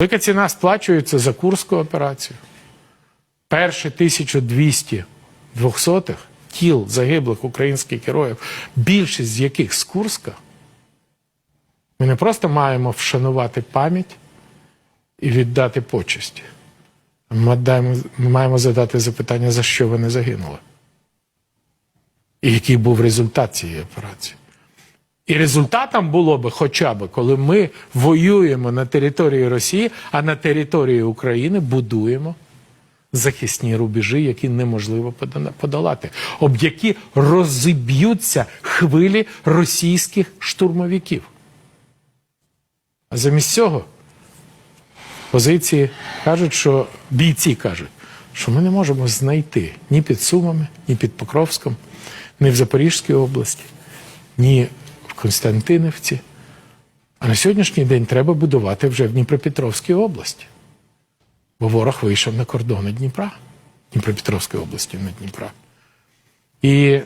Велика ціна сплачується за Курську операцію. Перші 1200 двохсотих тіл загиблих українських героїв, більшість з яких з Курська, ми не просто маємо вшанувати пам'ять і віддати почесті. Ми, даємо, ми маємо задати запитання, за що вони загинули. І який був результат цієї операції. І результатом було би хоча б, коли ми воюємо на території Росії, а на території України будуємо захисні рубежі, які неможливо подолати, об які розіб'ються хвилі російських штурмовиків. А замість цього позиції кажуть, що бійці кажуть, що ми не можемо знайти ні під Сумами, ні під Покровськом, ні в Запорізькій області, ні Константинівці. А на сьогоднішній день треба будувати вже в Дніпропетровській області. Бо ворог вийшов на кордони Дніпра, Дніпропетровської області на Дніпра. І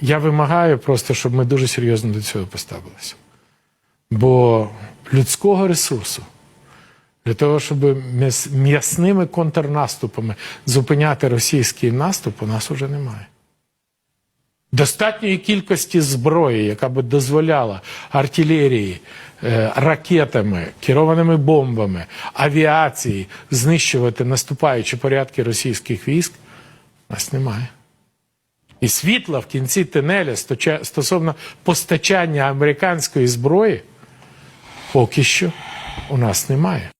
я вимагаю просто, щоб ми дуже серйозно до цього поставилися. Бо людського ресурсу для того, щоб м'яс- м'ясними контрнаступами зупиняти російський наступ, у нас вже немає. Достатньої кількості зброї, яка би дозволяла артилерії, е, ракетами, керованими бомбами, авіації знищувати наступаючі порядки російських військ, нас немає. І світла в кінці сточа- стосовно постачання американської зброї поки що у нас немає.